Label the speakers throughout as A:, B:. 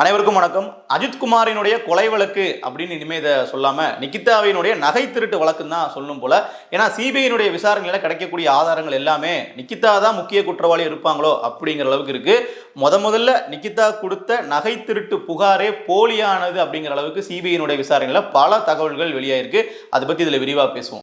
A: அனைவருக்கும் வணக்கம். அஜித்குமாரினுடைய கொலை வழக்கு அப்படின்னு இனிமே இதை சொல்லாமல் நிகிதாவினுடைய நகை திருட்டு வழக்குன்னு தான் சொல்லணும் போல. ஏன்னா சிபிஐனுடைய விசாரணையில் கிடைக்கக்கூடிய ஆதாரங்கள் எல்லாமே நிகிதா தான் முக்கிய குற்றவாளி இருப்பாங்களோ அப்படிங்கிற அளவுக்கு இருக்கு. முத முதல்ல நிகிதா கொடுத்த நகை திருட்டு புகாரே போலியானது அப்படிங்கிற அளவுக்கு சிபிஐனுடைய விசாரணையில் பல தகவல்கள் வெளியாயிருக்கு. அதை பற்றி இதில் விரிவாக பேசுவோம்.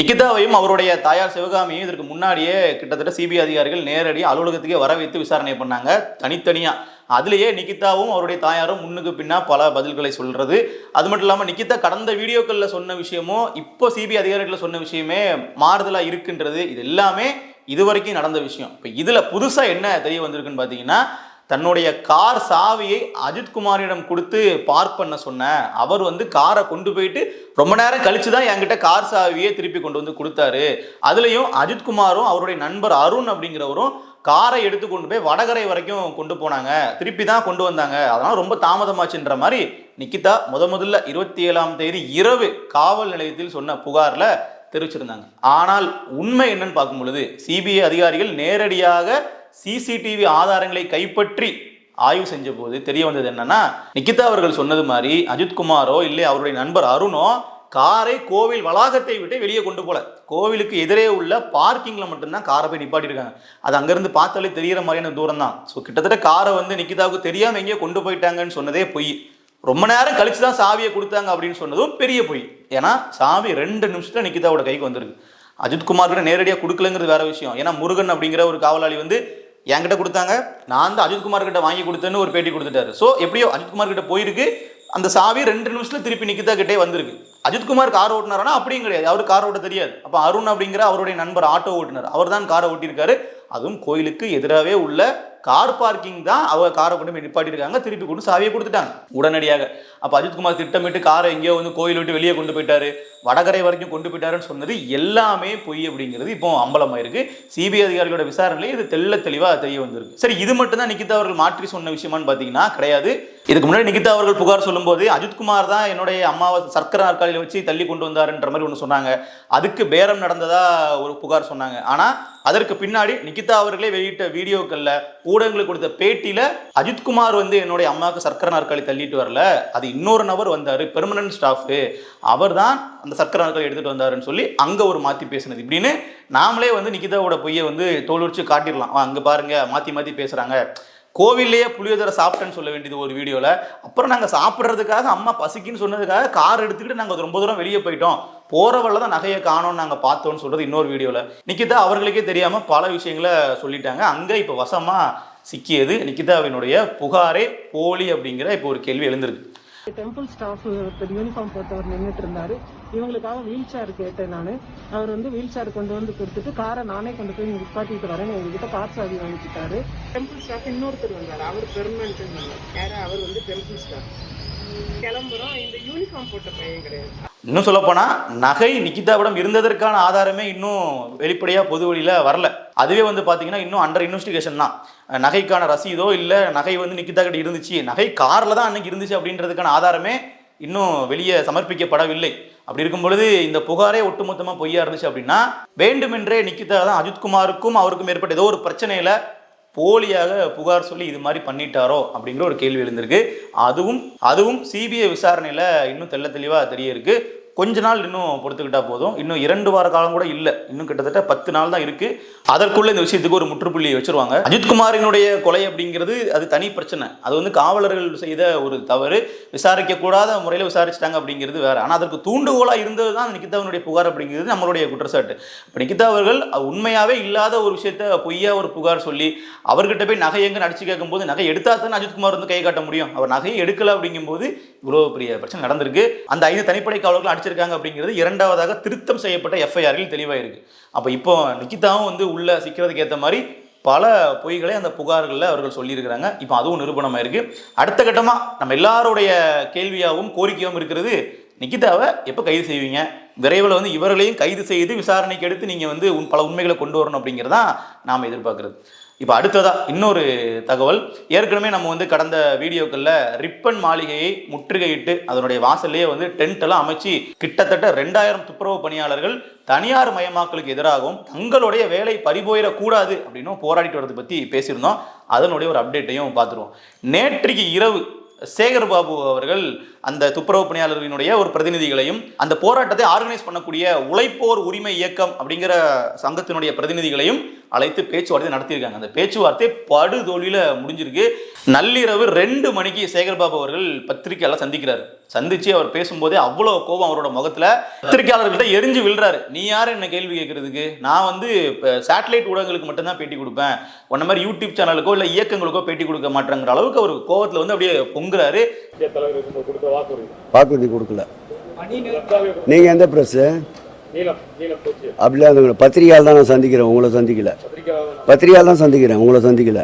A: நிக்கிதாவையும் அவருடைய தாயார் சிவகாமியும் இதற்கு முன்னாடியே கிட்டத்தட்ட சிபிஐ அதிகாரிகள் நேரடியாக அலுவலகத்துக்கே வர வைத்து விசாரணை பண்ணாங்க. தனித்தனியாக அதுலேயே நிகிதாவும் அவருடைய தாயாரும் முன்னுக்கு பின்னா பல பதில்களை சொல்கிறது அது மட்டும் இல்லாமல் நிகிதா கடந்த வீடியோக்களில் சொன்ன விஷயமும் இப்போ சிபிஐ அதிகாரிகளில் சொன்ன விஷயமே மாறுதலாக இருக்குன்றது. இது எல்லாமே இதுவரைக்கும் நடந்த விஷயம். இப்போ இதில் புதுசாக என்ன தெரிய வந்திருக்குன்னு பார்த்தீங்கன்னா தன்னுடைய கார் சாவியை அஜித்குமாரிடம் கொடுத்து பார்க் பண்ண சொன்னேன் அவர் வந்து காரை கொண்டு போயிட்டு ரொம்ப நேரம் கழிச்சு தான் என்கிட்ட கார் சாவியை திருப்பி கொண்டு வந்து கொடுத்தாரு. அதுலேயும் அஜித்குமாரும் அவருடைய நண்பர் அருண் அப்படிங்கிறவரும் காரை எடுத்து கொண்டு போய் வடகரை வரைக்கும் கொண்டு போனாங்க. திருப்பி தான் கொண்டு வந்தாங்க. அதனால ரொம்ப தாமதமாச்சுன்ற மாதிரி நிக்கிதா முத முதல்ல இருபத்தி ஏழாம் தேதி இரவு காவல் நிலையத்தில் சொன்ன புகாரில் தெரிவிச்சிருந்தாங்க. ஆனால் உண்மை என்னன்னு பார்க்கும் பொழுது சிபிஐ அதிகாரிகள் நேரடியாக சிசிடிவி ஆதாரங்களை கைப்பற்றி ஆய்வு செஞ்ச போது தெரிய வந்தது என்னன்னா நிகிதா அவர்கள் சொன்னது மாதிரி அஜித்குமாரோ இல்லை அவருடைய நண்பர் அருணோ காரை கோவில் வளாகத்தை விட்டு வெளியே கொண்டு போல. கோவிலுக்கு எதிரே உள்ள பார்க்கிங்கில் மட்டும்தான் காரை போய் நிப்பாட்டியிருக்காங்க. அது அங்கேருந்து பார்த்தாலே தெரிகிற மாதிரியான தூரம் தான் ஸோ கிட்டத்தட்ட காரை வந்து நிக்கிதாவுக்கு தெரியாமல் எங்கேயோ கொண்டு போயிட்டாங்கன்னு சொன்னதே பொய். ரொம்ப நேரம் கழிச்சு தான் சாவியை கொடுத்தாங்க அப்படின்னு சொன்னதும் பெரிய பொய். ஏன்னா சாவி ரெண்டு நிமிஷத்தில் நிக்கிதாவோட கைக்கு வந்திருக்கு. அஜித்குமார்கிட்ட நேரடியாக கொடுக்கலங்கிறது வேற விஷயம். ஏன்னா முருகன் அப்படிங்கிற ஒரு காவலாளி வந்து என்கிட்ட கொடுத்தாங்க. நான் தான் அஜித்குமார் கிட்ட வாங்கி கொடுத்தேன்னு ஒரு பேட்டி கொடுத்துட்டாரு. ஸோ எப்படியோ அஜித்குமார் கிட்ட போயிருக்கு. அந்த சாவி ரெண்டு நிமிஷத்தில் திருப்பி நிக்கிதா கிட்டே வந்திருக்கு. அஜித்குமார் கார் ஓட்டினாரா அப்படியும் கிடையாது. அவர் கார் ஓட்ட தெரியாது. அப்போ அருண் அப்படிங்கிற அவருடைய நண்பர் ஆட்டோ ஓட்டுனர் அவர் தான் காரை ஓட்டியிருக்காரு. அதுவும் கோயிலுக்கு எதிராகவே உள்ள கார் பார்க்கிங் தான் அவங்க காரை கொண்டு போய் நிப்பாட்டியிருக்காங்க திருப்பி கொண்டு சாவியை கொடுத்துட்டாங்க. உடனடியாக அப்போ அஜித்குமார் திட்டமிட்டு காரை எங்கேயோ வந்து கோயில் விட்டு வெளியே கொண்டு போயிட்டாரு. வடகரை வரைக்கும் கொண்டு போயிட்டாருன்னு சொன்னது எல்லாமே பொய் அப்படிங்கிறது இப்போ அம்பலமாயிருக்கு சிபிஐ அதிகாரிகளோட விசாரணையிலே இது தெள்ள தெளிவாக தெரிய வந்திருக்கு. சரி இது மட்டும் தான் நிகிதா அவர்கள் மாற்றி சொன்ன விஷயமான்னு பார்த்தீங்கன்னா கிடையாது. இதுக்கு முன்னாடி நிகிதா அவர்கள் புகார் சொல்லும்போது அஜித்குமார் தான் என்னுடைய அம்மாவை சர்க்கரை நாற்காலியில் வச்சு தள்ளி கொண்டு வந்தாருன்ற மாதிரி ஒன்று சொன்னாங்க. அதுக்கு பேரம் நடந்ததா ஒரு புகார் சொன்னாங்க. ஆனால் அதற்கு பின்னாடி நிகிதா அவர்களே வெளியிட்ட வீடியோக்களில் ஊடகங்களுக்கு கொடுத்த பேட்டியில் அஜித்குமார் வந்து என்னுடைய அம்மாவுக்கு சர்க்கரை நாற்காலி தள்ளிட்டு வரல. அது இன்னொரு நபர் வந்தார் பெர்மனன்ட் ஸ்டாஃபு அவர் தான் அந்த சர்க்கரை நாற்காலி எடுத்துகிட்டு வந்தாருன்னு சொல்லி அங்கே ஒரு மாற்றி பேசினது. இப்படின்னு நாமளே வந்து நிகிதாவோட பொய்யை வந்து தோல் உரிச்சு காட்டிடலாம் அங்கே பாருங்க மாற்றி மாற்றி பேசுகிறாங்க கோவில்லையே புளியோதரை சாப்பிட்டேன்னு சொல்ல வேண்டியது ஒரு வீடியோவில் அப்புறம் நாங்கள் சாப்பிட்றதுக்காக அம்மா பசிக்குன்னு சொன்னதுக்காக கார் எடுத்துக்கிட்டு நாங்கள் ரொம்ப தூரம் வெளியே போயிட்டோம். போகிற தான் நகையை காணோம்னு நாங்கள் பார்த்தோம்னு சொல்கிறது இன்னொரு வீடியோவில் நிக்கிதா அவர்களுக்கே தெரியாமல் பல விஷயங்களை சொல்லிட்டாங்க. அங்கே இப்போ வசமாக சிக்கியது நிக்கிதாவினுடைய புகாரே போலி அப்படிங்கிற இப்போ ஒரு கேள்வி எழுந்திருக்கு.
B: டெம்பிள் ஸ்டாஃப் ஒருத்தர் யூனிஃபார்ம் போட்டவர் நின்றுட்டு இருந்தாரு. இவங்களுக்காக வீல் சேர் கேட்டேன் நான். அவர் வந்து வீல் சேர் கொண்டு வந்து கொடுத்துட்டு காரை நானே கொண்டு போய் நிப்பாட்டிட்டு வரேன் எங்ககிட்ட கார் சாவி வாங்கிக்கிட்டாரு டெம்பிள் ஸ்டாஃப் இன்னொருத்தர் வந்தார். அவர் பெர்மனன்ட் யாரு? அவர் வந்து டெம்பிள் ஸ்டாஃப் கிளம்புறோம். இந்த யூனிஃபார்ம் போட்ட பையன் கிடையாது.
A: இன்னும் சொல்லப்போனால் நகை நிக்கிதாவிடம் இருந்ததற்கான ஆதாரமே இன்னும் வெளிப்படையாக பொது வழியில் வரல. அதுவே வந்து பார்த்தீங்கன்னா இன்னும் அண்டர் இன்வெஸ்டிகேஷன் தான். நகைக்கான ரசீதோ இல்லை நகை வந்து நிக்கிதா கிட்ட இருந்துச்சு. நகை காரில் தான் அன்னைக்கு இருந்துச்சு அப்படின்றதுக்கான ஆதாரமே இன்னும் வெளியே சமர்ப்பிக்கப்படவில்லை. அப்படி இருக்கும் பொழுது இந்த புகாரே ஒட்டுமொத்தமாக பொய்யா இருந்துச்சு அப்படின்னா வேண்டுமென்றே நிக்கிதா தான் அஜித்குமாருக்கும் அவருக்கும் ஏற்பட்ட ஏதோ ஒரு பிரச்சனையில் போலியாக புகார் சொல்லி இது மாதிரி பண்ணிட்டாரோ அப்படிங்கிற ஒரு கேள்வி எழுந்திருக்கு. அதுவும் அதுவும் சிபிஐ விசாரணையில் இன்னும் தெள்ள தெளிவாக தெரிய இருக்கு கொஞ்ச நாள் இன்னும் பொறுத்துக்கிட்டா போதும். இன்னும் இரண்டு வார காலம் கூட இல்லை. இன்னும் கிட்டத்தட்ட பத்து நாள் தான் இருக்கு. அதற்குள்ள இந்த விஷயத்துக்கு ஒரு முற்றுப்புள்ளி வச்சிருவாங்க. அஜித்குமாரினுடைய கொலை அப்படிங்கிறது அது தனி பிரச்சனை. அது வந்து காவலர்கள் செய்த ஒரு தவறு. விசாரிக்க கூடாத முறையில் விசாரிச்சிட்டாங்க அப்படிங்கிறது வேற. ஆனால் அதற்கு தூண்டுகோலா இருந்தது தான் நிகிதாவினுடைய புகார் அப்படிங்கிறது நம்மளுடைய குற்றச்சாட்டு. இப்போ நிகிதா அவர்கள் உண்மையாகவே உண்மையாவே இல்லாத ஒரு விஷயத்த பொய்யா ஒரு புகார் சொல்லி அவர்கிட்ட போய் நகை எங்க நடிச்சு கேட்கும்போது நகை எடுத்தா தானே அஜித்குமார் வந்து கை காட்ட முடியும். அவர் நகையை எடுக்கல அப்படிங்கும்போது இவ்வளோ பெரிய பிரச்சனை நடந்திருக்கு. அந்த ஐந்து தனிப்படை காவலர்கள் அடிச்சிருக்காங்க அப்படிங்கிறது இரண்டாவதாக திருத்தம் செய்யப்பட்ட எஃப்ஐஆரில் தெளிவாக இருக்குது அப்போ இப்போ நிக்கிதாவும் வந்து உள்ள சிக்கிறதுக்கு ஏற்ற மாதிரி பல பொய்களை அந்த புகார்களில் அவர்கள் சொல்லியிருக்கிறாங்க. இப்போ அதுவும் நிரூபணமாக இருக்குது அடுத்த கட்டமாக நம்ம எல்லாருடைய கேள்வியாகவும் கோரிக்கையாகவும் இருக்கிறது நிகிதாவை எப்போ கைது செய்வீங்க? விரைவில் வந்து இவர்களையும் கைது செய்து விசாரணைக்கு எடுத்து நீங்கள் வந்து உன் பல உண்மைகளை கொண்டு வரணும் அப்படிங்கிறதான் நாம் எதிர்பார்க்குறது. இப்போ அடுத்ததா இன்னொரு தகவல். ஏற்கனவே நம்ம வந்து கடந்த வீடியோக்களில் ரிப்பன் மாளிகையை முற்றுகையிட்டு அதனுடைய வாசல்லையே வந்து டென்ட் எல்லாம் அமைச்சு கிட்டத்தட்ட ரெண்டாயிரம் துப்புரவு பணியாளர்கள் தனியார் மயமாக்கலுக்கு எதிராகவும் தங்களுடைய வேலை பறிபோயிடக்கூடாது அப்படின்னும் போராடிட்டு வரதை பற்றி பேசியிருந்தோம். அதனுடைய ஒரு அப்டேட்டையும் பார்த்துருவோம். நேற்றைக்கு இரவு சேகர் பாபு அவர்கள் அந்த துப்புரவு பணியாளர்களினுடைய ஒரு பிரதிநிதிகளையும் அந்த போராட்டத்தை ஆர்கனைஸ் பண்ணக்கூடிய உழைப்போர் உரிமை இயக்கம் அப்படிங்கிற சங்கத்தினுடைய பிரதிநிதிகளையும் அழைத்து பேச்சுவார்த்தை நடத்தியிருக்காங்க. அந்த பேச்சுவார்த்தை படுதோல்வியில முடிஞ்சிருக்கு. நள்ளிரவு ரெண்டு மணிக்கு சேகர் பாபு அவர்கள் பத்திரிகையாளர் சந்திக்கிறார். சந்திச்சு அவர் பேசும்போதே அவ்வளோ கோபம் அவரோட முகத்துல. பத்திரிகையாளர்கள்ட்ட எரிஞ்சு விழுறாரு. நீ யாரு என்ன கேள்வி கேட்கறதுக்கு நான் வந்து சேட்டலைட் ஊடகங்களுக்கு மட்டும்தான் பேட்டி கொடுப்பேன். உன்ன மாதிரி யூடியூப் சேனலுக்கோ இல்லை இயக்கங்களுக்கோ பேட்டி கொடுக்க மாட்டேங்கிற அளவுக்கு அவர் கோவத்துல வந்து அப்படியே பொங்குறாரு.
C: வாக்குறுதி. கொடுக்கல. நீங்க எந்த பிரஸ் அப்படிலாம் எதுவும் பத்திரிகையால் தான் நான் சந்திக்கிறேன். உங்களை சந்திக்கல. பத்திரிகையால் தான் சந்திக்கிறேன். உங்களை சந்திக்கல.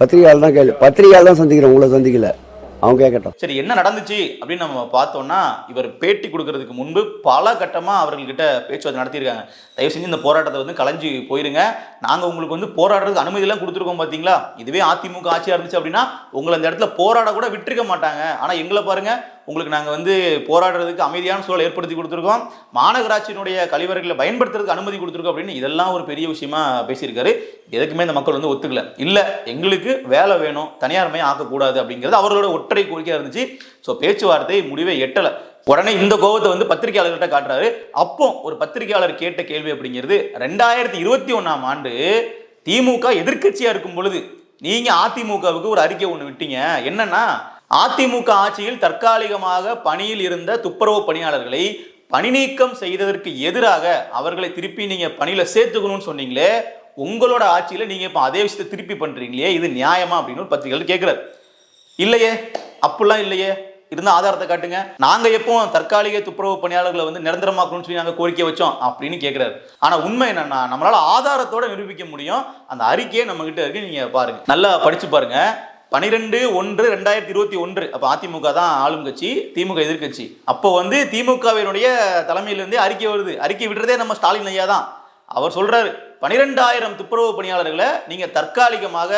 C: பத்திரிகையால் தான் கேள்வி பத்திரிகையால் தான் சந்திக்கிறேன். உங்களை சந்திக்கல. அவன் கேட்கட்டும்.
A: சரி என்ன நடந்துச்சு அப்படின்னு நம்ம பார்த்தோம்னா இவர் பேட்டி கொடுக்கறதுக்கு முன்பு பல கட்டமாக அவர்கள்கிட்ட பேச்சுவார்த்தை நடத்தியிருக்காங்க. தயவு செஞ்சு இந்த போராட்டத்தை வந்து கலைஞ்சு போயிருங்க. நாங்கள் உங்களுக்கு வந்து போராடுறதுக்கு அனுமதியெல்லாம் கொடுத்துருக்கோம் பார்த்தீங்களா இதுவே அதிமுக ஆட்சியாக இருந்துச்சு அப்படின்னா உங்களை அந்த இடத்துல போராட கூட விட்டுருக்க மாட்டாங்க. ஆனால் எங்களை பாருங்க உங்களுக்கு நாங்கள் வந்து போராடுறதுக்கு அமைதியான சூழல் ஏற்படுத்தி கொடுத்துருக்கோம். மாநகராட்சியினுடைய கழிவறைகளை பயன்படுத்துறதுக்கு அனுமதி கொடுத்துருக்கோம் அப்படின்னு இதெல்லாம் ஒரு பெரிய விஷயமா பேசியிருக்காரு. எதுக்குமே இந்த மக்கள் வந்து ஒத்துக்கல. இல்லை எங்களுக்கு வேலை வேணும் தனியார்மை ஆக்கக்கூடாது அப்படிங்கிறது அவர்களோட ஒற்றை கோரிக்கையாக இருந்துச்சு. ஸோ பேச்சுவார்த்தை முடிவை எட்டலை. உடனே இந்த கோபத்தை வந்து பத்திரிகையாளர்கிட்ட காட்டுறாரு. அப்போ ஒரு பத்திரிகையாளர் கேட்ட கேள்வி அப்படிங்கிறது ரெண்டாயிரத்தி இருபத்தி ஒன்றாம் ஆண்டு திமுக எதிர்க்கட்சியா இருக்கும் பொழுது நீங்க அதிமுகவுக்கு ஒரு அறிக்கை ஒன்று விட்டீங்க. என்னன்னா அதிமுக ஆட்சியில் தற்காலிகமாக பணியில் இருந்த துப்புரவு பணியாளர்களை பணி நீக்கம் செய்ததற்கு எதிராக அவர்களை திருப்பி நீங்க பணியில சேர்த்துக்கணும்னு சொன்னீங்களே உங்களோட ஆட்சியில நீங்க இப்ப அதே விஷயத்தை திருப்பி பண்றீங்களே இது நியாயமா அப்படின்னு பத்திரிகைகள் கேட்கிறார் இல்லையே அப்படிலாம் இல்லையே இருந்த ஆதாரத்தை காட்டுங்க. நாங்க எப்போ தற்காலிக துப்புரவு பணியாளர்களை வந்து நிரந்தரமாக்கணும்னு சொல்லி நாங்க கோரிக்கை வச்சோம் அப்படின்னு கேட்கிறாரு ஆனா உண்மை என்னன்னா நம்மளால ஆதாரத்தோட நிரூபிக்க முடியும். அந்த அறிக்கையை நம்ம கிட்ட இருக்கு நீங்க பாருங்க. நல்லா படிச்சு பாருங்க. பனிரெண்டு ஒன்று ரெண்டாயிரத்தி இருபத்தி ஒன்று. அப்போ அதிமுக தான் ஆளும் கட்சி திமுக எதிர்க்கட்சி. அப்போ வந்து திமுகவினுடைய தலைமையிலிருந்தே அறிக்கை வருது. அறிக்கை விடுறதே நம்ம ஸ்டாலின் ஐயா தான். அவர் சொல்றாரு பனிரெண்டாயிரம் துப்புரவு பணியாளர்களை நீங்க தற்காலிகமாக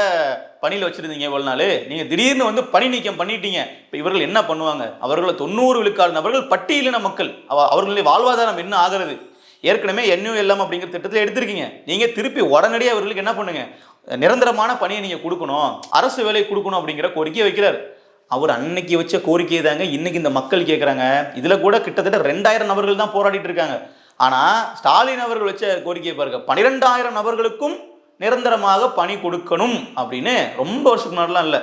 A: பணியில் வச்சிருந்தீங்க இவ்வளவு நாள். நீங்க திடீர்னு வந்து பணி நீக்கம் பண்ணிட்டீங்க. இப்போ இவர்கள் என்ன பண்ணுவாங்க? அவர்களை தொண்ணூறு விழுக்காடு நபர்கள் பட்டியலின மக்கள். அவர்களுடைய வாழ்வாதாரம் என்ன ஆகிறது? ஏற்கனவே என்யூஎல்எம் அப்படிங்கிற திட்டத்தில் எடுத்திருக்கீங்க. நீங்கள் திருப்பி உடனடியாக அவர்களுக்கு என்ன பண்ணுங்க? நிரந்தரமான பணியை நீங்கள் கொடுக்கணும். அரசு வேலை கொடுக்கணும் அப்படிங்கிற கோரிக்கையை வைக்கிறார். அவர் அன்னைக்கு வச்ச கோரிக்கை தாங்க இன்னைக்கு இந்த மக்கள் கேட்குறாங்க இதில் கூட கிட்டத்தட்ட ரெண்டாயிரம் நபர்கள் தான் போராடிட்டு இருக்காங்க. ஆனால் ஸ்டாலின் அவர்கள் வச்ச கோரிக்கையை பாருங்க. பன்னிரெண்டாயிரம் நபர்களுக்கும் நிரந்தரமாக பணி கொடுக்கணும் அப்படின்னு ரொம்ப வருஷத்துக்கு முன்னாடிலாம் இல்லை.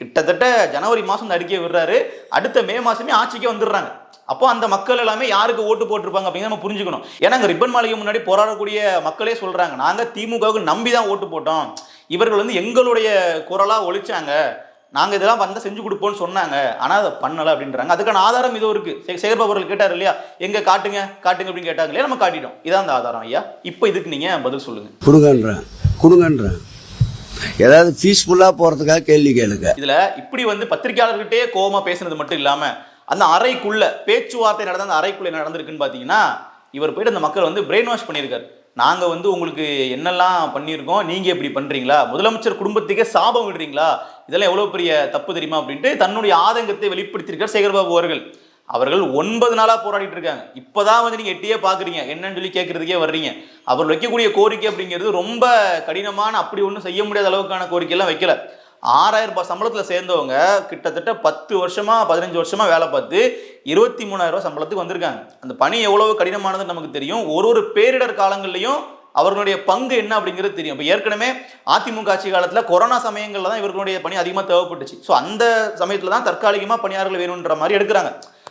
A: கிட்டத்தட்ட ஜனவரி மாதம் இந்த அறிக்கையை விடுறாரு. அடுத்த மே மாதமே ஆட்சிக்கே வந்துடுறாங்க. அப்போ அந்த மக்கள் எல்லாமே யாருக்கு ஓட்டு போட்டிருப்பாங்க அப்படிங்கிறத நம்ம புரிஞ்சுக்கணும். ஏன்னா அங்கே ரிப்பன் மாளிகை முன்னாடி போராடக்கூடிய மக்களே சொல்றாங்க. நாங்க திமுகவுக்கு நம்பி தான் ஓட்டு போட்டோம். இவர்கள் வந்து எங்களுடைய குரலா ஒழிச்சாங்க. நாங்க இதெல்லாம் வந்தா செஞ்சு கொடுப்போம்னு சொன்னாங்க. ஆனா அதை பண்ணல அப்படின்றாங்க. அதுக்கான ஆதாரம் இதோ இருக்கு. சே- சேகர்பாபு அவர்கள் கேட்டார் இல்லையா? எங்க காட்டுங்க காட்டுங்க அப்படின்னு கேட்டாங்க இல்லையா நம்ம காட்டிட்டோம். இதான் அந்த ஆதாரம் ஐயா. இப்போ இதுக்கு நீங்க பதில் சொல்லுங்க.
C: கொடுங்கன்றேன் கொடுங்கன்றேன் ஏதாவது பீஸ்ஃபுல்லாக போகிறதுக்காக கேள்வி கேளுங்க.
A: இதுல இப்படி வந்து பத்திரிகையாளர்கிட்டே கோவமா பேசுனது மட்டும் இல்லாம அந்த அறைக்குள்ள பேச்சுவார்த்தை நடந்த அந்த அறைக்குள்ள நடந்திருக்குன்னு பாத்தீங்கன்னா இவர் போயிட்டு அந்த மக்கள் வந்து பிரெயின் வாஷ் பண்ணியிருக்காரு. நாங்க வந்து உங்களுக்கு என்னெல்லாம் பண்ணியிருக்கோம் நீங்க இப்படி பண்றீங்களா? முதலமைச்சர் குடும்பத்துக்கே சாபம் விடுறீங்களா? இதெல்லாம் எவ்வளவு பெரிய தப்பு தெரியுமா அப்படின்ட்டு தன்னுடைய ஆதங்கத்தை வெளிப்படுத்தியிருக்கார் சேகர்பாபு அவர்கள். அவர்கள் ஒன்பது நாளா போராடிட்டு இருக்காங்க. இப்பதான் வந்து நீங்க எட்டியே பாக்குறீங்க என்னன்னு சொல்லி கேட்கறதுக்கே வர்றீங்க. அவர் வைக்கக்கூடிய கோரிக்கை அப்படிங்கிறது ரொம்ப கடினமான அப்படி ஒன்றும் செய்ய முடியாத அளவுக்கான கோரிக்கை எல்லாம் வைக்கல. ஆறாயிரம் ரூபாய் சம்பளத்தில் சேர்ந்தவங்க கிட்டத்தட்ட பத்து வருஷமா பதினஞ்சு வருஷமா வேலை பார்த்து இருபத்தி மூணாயிரம் ரூபாய் சம்பளத்துக்கு வந்திருக்காங்க. அந்த பணி எவ்வளவு கடினமானதுன்னு நமக்கு தெரியும். ஒரு ஒரு பேரிடர் காலங்கள்லையும் அவர்களுடைய பங்கு என்ன அப்படிங்கிறது தெரியும். இப்போ ஏற்கனவே அதிமுக ஆட்சி காலத்தில் கொரோனா சமயங்களில் தான் இவர்களுடைய பணி அதிகமாக தேவைப்பட்டுச்சு. ஸோ அந்த சமயத்தில் தான் தற்காலிகமாக பணியாளர்கள் வேணுன்ற மாதிரி எடுக்கிறாங்க.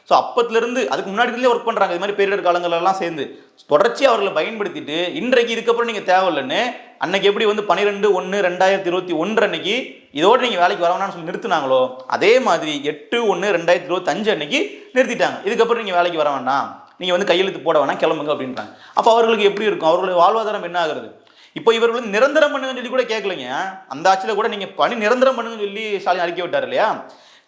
A: ஸோ அப்பத்திலிருந்து அதுக்கு முன்னாடிலேயே ஒர்க் பண்ணுறாங்க இது மாதிரி பேரிடர் காலங்களெல்லாம் சேர்ந்து. தொடர்ச்சி அவர்களை பயன்படுத்திட்டு இன்றைக்கு இதுக்கப்புறம் நீங்கள் தேவையில்லைன்னு அன்னைக்கு எப்படி வந்து பன்னிரெண்டு ஒன்று ரெண்டாயிரத்தி இருபத்தி ஒன்று அன்னைக்கு இதோடு நீங்கள் வேலைக்கு வர வேணாம்னு சொல்லி நிறுத்துனாங்களோ அதே மாதிரி எட்டு ஒன்று ரெண்டாயிரத்தி இருபத்தஞ்சு அன்னைக்கு நிறுத்திட்டாங்க. இதுக்கப்புறம் நீங்கள் வேலைக்கு வர வேண்டாம் நீங்கள் வந்து கையெழுத்து போட வேணாம் கிளம்புங்க அப்படின்றாங்க. அப்போ அவர்களுக்கு எப்படி இருக்கும்? அவர்களுடைய வாழ்வாதாரம் என்ன ஆகுறது? இப்போ இவர்கள் வந்து நிரந்தரம் பண்ணுங்கன்னு சொல்லி கூட கேட்கலைங்க. அந்த ஆட்சியில் கூட நீங்கள் பணி நிரந்தரம் பண்ணுங்கன்னு சொல்லி ஸ்டாலின் அறிக்கை விட்டார் இல்லையா?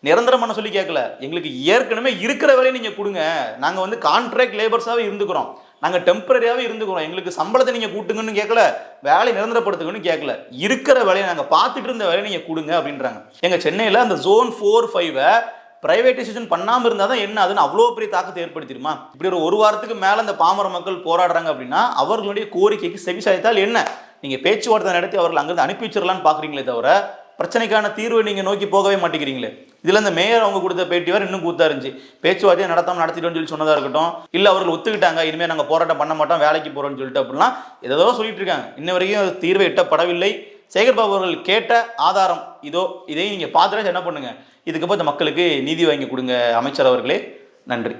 A: நிரந்தரம் பண்ண சொல்லி கேட்கல. எங்களுக்கு ஏற்கனவே இருக்கிற வேலையை நீங்கள் கொடுங்க. நாங்கள் வந்து கான்ட்ராக்ட் லேபர்ஸாகவே இருந்துக்கிறோம். நாங்கள் டெம்பரரியாகவே இருந்துக்கிறோம். எங்களுக்கு சம்பளத்தை நீங்கள் கூட்டுங்கன்னு கேட்கல வேலை நிரந்தரப்படுத்துங்கன்னு கேட்கல இருக்கிற வேலையை நாங்கள் பார்த்துட்டு இருந்த வேலையை நீங்கள் கொடுங்க அப்படின்றாங்க. எங்கள் சென்னையில் அந்த ஜோன் ஃபோர் ஃபைவை பிரைவேட்டைசேஷன் பண்ணாமல் இருந்தால் தான் என்ன அதுன்னு அவ்வளோ பெரிய தாக்கத்தை ஏற்படுத்திடுமா இப்படி ஒரு ஒரு வாரத்துக்கு மேலே அந்த பாமர மக்கள் போராடுறாங்க அப்படின்னா அவர்களுடைய கோரிக்கைக்கு செவி சாய்த்தால் என்ன? நீங்கள் பேச்சுவார்த்தை நடத்தி அவர்கள் அங்கேருந்து அனுப்பி வச்சிடலான்னு பார்க்குறீங்களே தவிர பிரச்சனைக்கான தீர்வை நீங்கள் நோக்கி போகவே மாட்டேங்கிறீங்களே. இதில் இந்த மேயர் அவங்க கொடுத்த பேட்டி வேற இன்னும் கூத்தா இருந்துச்சு. பேச்சுவார்த்தையை நடத்தாமல் நடத்திட்டோம்னு சொல்லி சொன்னதாக இருக்கட்டும் இல்லை அவர்கள் ஒத்துக்கிட்டாங்க இனிமேல் நாங்கள் போராட்டம் பண்ண மாட்டோம் வேலைக்கு போறோம்னு சொல்லிட்டு அப்படிலாம் ஏதோ சொல்லிட்டு இருக்காங்க. இன்ன வரைக்கும் அது தீர்வை எட்டப்படவில்லை. சேகர்பாபு அவர்கள் கேட்ட ஆதாரம் இதோ இதை நீங்கள் பார்த்துட்டு என்ன பண்ணுங்க? இதுக்கப்புறம் இந்த மக்களுக்கு நீதி வாங்கி கொடுங்க அமைச்சர் அவர்களே. நன்றி.